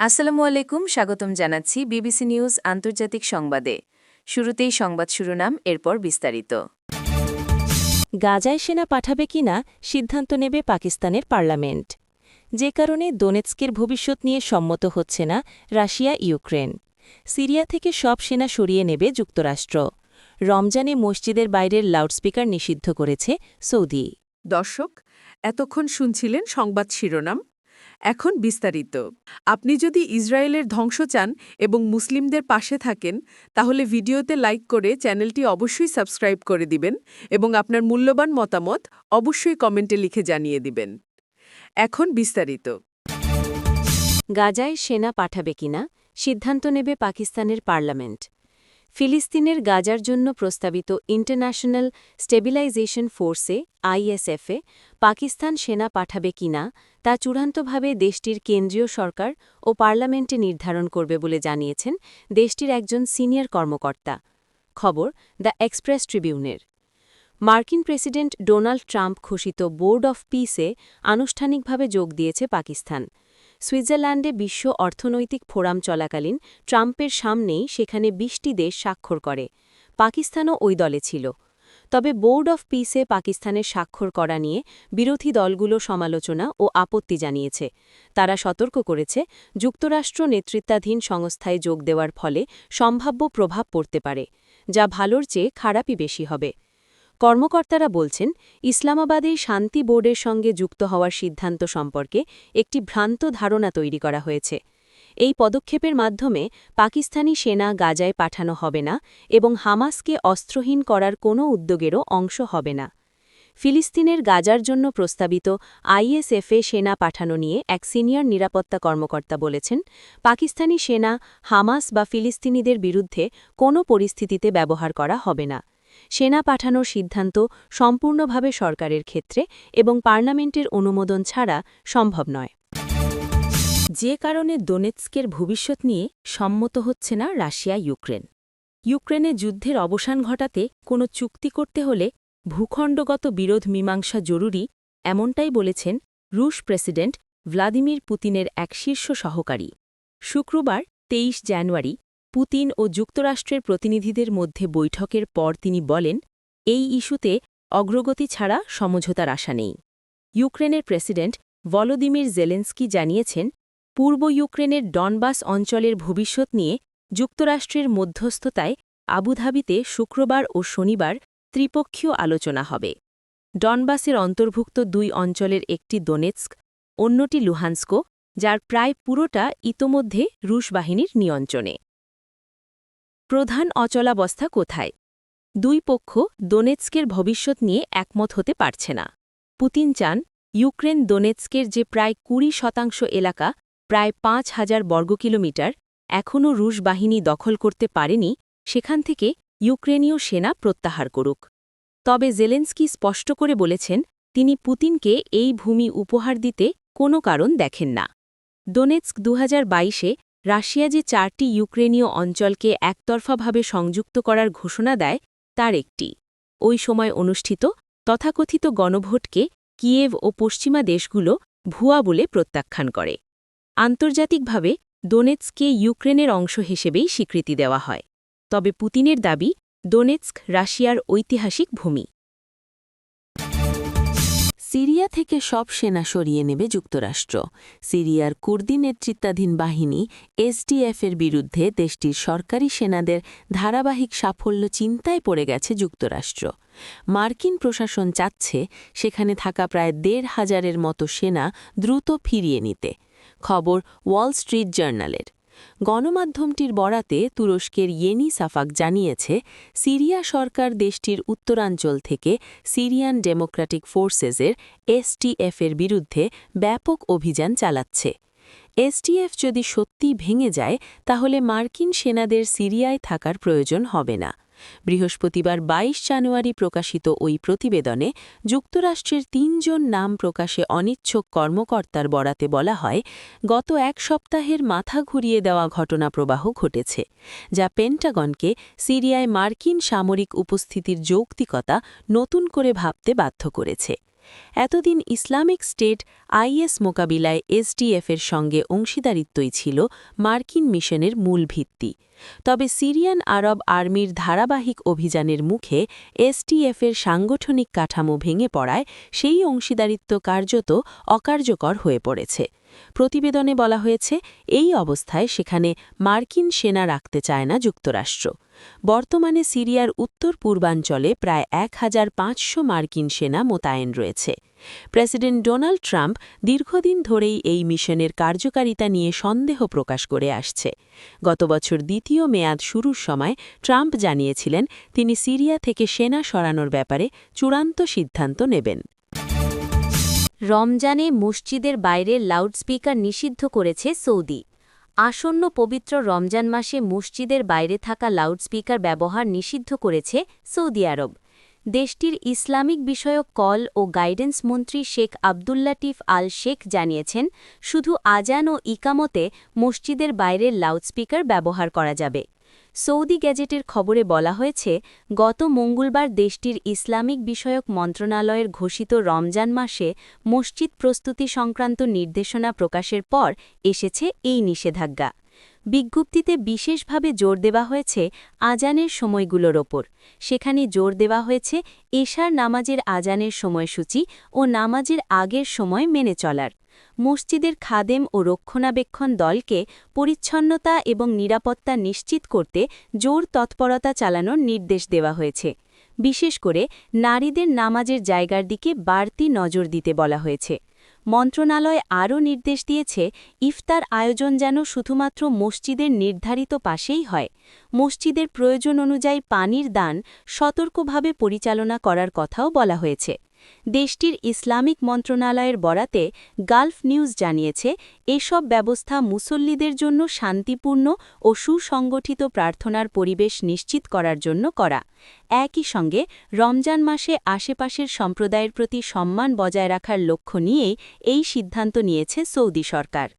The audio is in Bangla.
আসসালামু আলাইকুম, স্বাগতম জানাচ্ছি বিবিসি নিউজ আন্তর্জাতিক সংবাদে। শুরুতেই সংবাদ শিরোনাম, এরপর বিস্তারিত। গাজায় সেনা পাঠাবে কিনা, সিদ্ধান্ত নেবে পাকিস্তানের পার্লামেন্ট। যে কারণে দোনেৎস্কের ভবিষ্যৎ নিয়ে সম্মত হচ্ছে না রাশিয়া, ইউক্রেন। সিরিয়া থেকে সব সেনা সরিয়ে নেবে যুক্তরাষ্ট্র। রমজানে মসজিদের বাইরের লাউডস্পিকার নিষিদ্ধ করেছে সৌদি। দর্শক, এতক্ষণ শুনছিলেন সংবাদ শিরোনাম। এখন বিস্তারিত। আপনি যদি ইসরায়েলের ধ্বংস চান এবং মুসলিমদের পাশে থাকেন, তাহলে ভিডিওতে লাইক করে চ্যানেলটি অবশ্যই সাবস্ক্রাইব করে দিবেন এবং আপনার মূল্যবান মতামত অবশ্যই কমেন্টে লিখে জানিয়ে দিবেন। এখন বিস্তারিত। গাজায় সেনা পাঠাবে কিনা? সিদ্ধান্ত নেবে পাকিস্তানের পার্লামেন্ট। ফিলিস্তিনের গাজার জন্য প্রস্তাবিত ইন্টারন্যাশনাল স্টেবিলাইজেশন ফোর্সে, আইএসএফে, পাকিস্তান সেনা পাঠাবে কিনা তা চূড়ান্তভাবে দেশটির কেন্দ্রীয় সরকার ও পার্লামেন্টে নির্ধারণ করবে বলে জানিয়েছেন দেশটির একজন সিনিয়র কর্মকর্তা। খবর, দ্য এক্সপ্রেস ট্রিবিউনের। মার্কিন প্রেসিডেন্ট ডোনাল্ড ট্রাম্প ঘোষিত বোর্ড অফ পিসে আনুষ্ঠানিকভাবে যোগ দিয়েছে পাকিস্তান। সুইজারল্যান্ডে বিশ্ব অর্থনৈতিক ফোরাম চলাকালীন ট্রাম্পের সামনেই সেখানে বিশটি দেশ স্বাক্ষর করে। পাকিস্তানও ওই দলে ছিল। তবে বোর্ড অফ পিসে পাকিস্তানের স্বাক্ষর করা নিয়ে বিরোধী দলগুলো সমালোচনা ও আপত্তি জানিয়েছে। তারা সতর্ক করেছে, যুক্তরাষ্ট্র নেতৃত্বাধীন সংস্থায় যোগ দেওয়ার ফলে সম্ভাব্য প্রভাব পড়তে পারে, যা ভালোর চেয়ে খারাপই বেশি হবে। কর্মকর্তারা বলছেন, ইসলামাবাদে শান্তি বোর্ডের সঙ্গে যুক্ত হওয়ার সিদ্ধান্ত সম্পর্কে একটি ভ্রান্ত ধারণা তৈরি করা হয়েছে। এই পদক্ষেপের মাধ্যমে পাকিস্তানি সেনা গাজায় পাঠানো হবে না এবং হামাসকে অস্ত্রহীন করার কোনো উদ্যোগেরও অংশ হবে না। ফিলিস্তিনের গাজার জন্য প্রস্তাবিত আইএসএফে সেনা পাঠানো নিয়ে এক সিনিয়র নিরাপত্তা কর্মকর্তা বলেছেন, পাকিস্তানি সেনা হামাস বা ফিলিস্তিনিদের বিরুদ্ধে কোনো পরিস্থিতিতে ব্যবহার করা হবে না। সেনা পাঠানোর সিদ্ধান্ত সম্পূর্ণভাবে সরকারের ক্ষেত্রে এবং পার্লামেন্টের অনুমোদন ছাড়া সম্ভব নয়। যে কারণে দোনেৎস্কের ভবিষ্যৎ নিয়ে সম্মত হচ্ছে না রাশিয়া, ইউক্রেন। ইউক্রেনে যুদ্ধের অবসান ঘটাতে কোনো চুক্তি করতে হলে ভূখণ্ডগত বিরোধ মীমাংসা জরুরি, এমনটাই বলেছেন রুশ প্রেসিডেন্ট ভ্লাদিমির পুতিনের এক শীর্ষ সহকারী। শুক্রবার তেইশ জানুয়ারি পুতিন ও যুক্তরাষ্ট্রের প্রতিনিধিদের মধ্যে বৈঠকের পর তিনি বলেন, এই ইস্যুতে অগ্রগতি ছাড়া সমঝোতার আশা নেই। ইউক্রেনের প্রেসিডেন্ট ভলোদিমির জেলেন্সকি জানিয়েছেন, পূর্ব ইউক্রেনের ডনবাস অঞ্চলের ভবিষ্যৎ নিয়ে যুক্তরাষ্ট্রের মধ্যস্থতায় আবুধাবিতে শুক্রবার ও শনিবার ত্রিপক্ষীয় আলোচনা হবে। ডনবাসের অন্তর্ভুক্ত দুই অঞ্চলের একটি দোনেৎস্ক, অন্যটি লুহান্স্কো, যার প্রায় পুরোটা ইতোমধ্যে রুশ বাহিনীর নিয়ন্ত্রণে। প্রধান অচলাবস্থা কোথায়? দুই পক্ষ দোনেৎস্কের ভবিষ্যৎ নিয়ে একমত হতে পারছে না। পুতিন চান, ইউক্রেন দোনেৎস্কের যে প্রায় কুড়ি শতাংশ এলাকা, প্রায় পাঁচ হাজার বর্গকিলোমিটার, এখনও রুশ বাহিনী দখল করতে পারেনি, সেখান থেকে ইউক্রেনীয় সেনা প্রত্যাহার করুক। তবে জেলেন্সকি স্পষ্ট করে বলেছেন, তিনি পুতিনকে এই ভূমি উপহার দিতে কোনো কারণ দেখেন না। দোনেৎস্ক দু বাইশে রাশিয়া যে চারটি ইউক্রেনীয় অঞ্চলকে একতরফাভাবে সংযুক্ত করার ঘোষণা দেয়, তার একটি। ওই সময় অনুষ্ঠিত তথাকথিত গণভোটকে কিয়েভ ও পশ্চিমা দেশগুলো ভুয়া বলে প্রত্যাখ্যান করে। আন্তর্জাতিকভাবে দোনেৎসকে ইউক্রেনের অংশ হিসেবেই স্বীকৃতি দেওয়া হয়। তবে পুতিনের দাবি, দোনেৎস্ক রাশিয়ার ঐতিহাসিক ভূমি। সিরিয়া থেকে সব সেনা সরিয়ে নেবে যুক্তরাষ্ট্র। সিরিয়ার কুর্দি নেতৃত্বাধীন বাহিনী এসডিএফের বিরুদ্ধে দেশটির সরকারি সেনাদের ধারাবাহিক সাফল্য চিন্তায় পড়ে গেছে যুক্তরাষ্ট্র। মার্কিন প্রশাসন চাচ্ছে সেখানে থাকা প্রায় দেড় হাজারের মতো সেনা দ্রুত ফিরিয়ে নিতে। খবর ওয়াল স্ট্রিট জার্নালের। গণমাধ্যমটির বরাতে তুরস্কের ইয়েনি সাফাক জানিয়েছে, সিরিয়া সরকার দেশটির উত্তরাঞ্চল থেকে সিরিয়ান ডেমোক্রেটিক ফোর্সেসের এসটিএফের বিরুদ্ধে ব্যাপক অভিযান চালাচ্ছে। এসটিএফ যদি সত্যি ভেঙে যায়, তাহলে মার্কিন সেনাদের সিরিয়ায় থাকার প্রয়োজন হবে না। বৃহস্পতিবার ২২ জানুয়ারি প্রকাশিত ওই প্রতিবেদনে যুক্তরাষ্ট্রের তিনজন নাম প্রকাশে অনিচ্ছক কর্মকর্তার বরাতে বলা হয়, গত এক সপ্তাহের মাথা ঘুরিয়ে দেওয়া ঘটনা প্রবাহ ঘটেছে, যা পেন্টাগনকে সিরিয়ায় মার্কিন সামরিক উপস্থিতির যৌক্তিকতা নতুন করে ভাবতে বাধ্য করেছে। এতদিন ইসলামিক স্টেট আইএস মোকাবিলায় এসডিএফের সঙ্গে অংশীদারিত্বই ছিল মার্কিন মিশনের মূল ভিত্তি। তবে সিরিয়ান আরব আর্মির ধারাবাহিক অভিযানের মুখে এসটিএফের সাংগঠনিক কাঠামো ভেঙে পড়ায় সেই অংশীদারিত্ব কার্যত অকার্যকর হয়ে পড়েছে। প্রতিবেদনে বলা হয়েছে, এই অবস্থায় সেখানে মার্কিন সেনা রাখতে চায় না যুক্তরাষ্ট্র। বর্তমানে সিরিয়ার উত্তর পূর্বাঞ্চলে প্রায় এক হাজার পাঁচশো মার্কিন সেনা মোতায়েন রয়েছে। প্রেসিডেন্ট ডোনাল্ড ট্রাম্প দীর্ঘদিন ধরেই এই মিশনের কার্যকারিতা নিয়ে সন্দেহ প্রকাশ করে আসছে। গত বছর দ্বিতীয় মেয়াদ শুরুর সময় ট্রাম্প জানিয়েছিলেন, তিনি সিরিয়া থেকে সেনা সরানোর ব্যাপারে চূড়ান্ত সিদ্ধান্ত নেবেন। রমজানে মসজিদের বাইরে লাউডস্পিকার নিষিদ্ধ করেছে সৌদি। আসন্ন পবিত্র রমজান মাসে মসজিদের বাইরে থাকা লাউডস্পিকার ব্যবহার নিষিদ্ধ করেছে সৌদি আরব। দেশটির ইসলামিক বিষয়ক কল ও গাইডেন্স মন্ত্রী শেখ আবদুল্লাটিফ আল শেখ জানিয়েছেন, শুধু আজান ও ইকামতে মসজিদের বাইরের লাউডস্পিকার ব্যবহার করা যাবে। সৌদি গ্যাজেটের খবরে বলা হয়েছে, গত মঙ্গলবার দেশটির ইসলামিক বিষয়ক মন্ত্রণালয়ের ঘোষিত রমজান মাসে মসজিদ প্রস্তুতি সংক্রান্ত নির্দেশনা প্রকাশের পর এসেছে এই নিষেধাজ্ঞা। বিজ্ঞপ্তিতে বিশেষভাবে জোর দেওয়া হয়েছে আজানের সময়গুলোর ওপর। সেখানে জোর দেওয়া হয়েছে এশার নামাজের আজানের সময়সূচি ও নামাজের আগের সময় মেনে চলার। মসজিদের খাদেম ও রক্ষণাবেক্ষণ দলকে পরিচ্ছন্নতা এবং নিরাপত্তা নিশ্চিত করতে জোর তৎপরতা চালানোর নির্দেশ দেওয়া হয়েছে। বিশেষ করে নারীদের নামাজের জায়গার দিকে বাড়তি নজর দিতে বলা হয়েছে। মন্ত্রণালয় আরও নির্দেশ দিয়েছে, ইফতার আয়োজন যেন শুধুমাত্র মসজিদের নির্ধারিত পাশেই হয়। মসজিদের প্রয়োজন অনুযায়ী পানির দান সতর্কভাবে পরিচালনা করার কথাও বলা হয়েছে। দেশটির ইসলামিক মন্ত্রণালয়ের বরাতে গালফ নিউজ জানিয়েছে, এসব ব্যবস্থা মুসল্লিদের জন্য শান্তিপূর্ণ ও সুসংগঠিত প্রার্থনার পরিবেশ নিশ্চিত করার জন্য করা। একই সঙ্গে, রমজান মাসে আশেপাশের সম্প্রদায়ের প্রতি সম্মান বজায় রাখার লক্ষ্য নিয়েই এই সিদ্ধান্ত নিয়েছে সৌদি সরকার।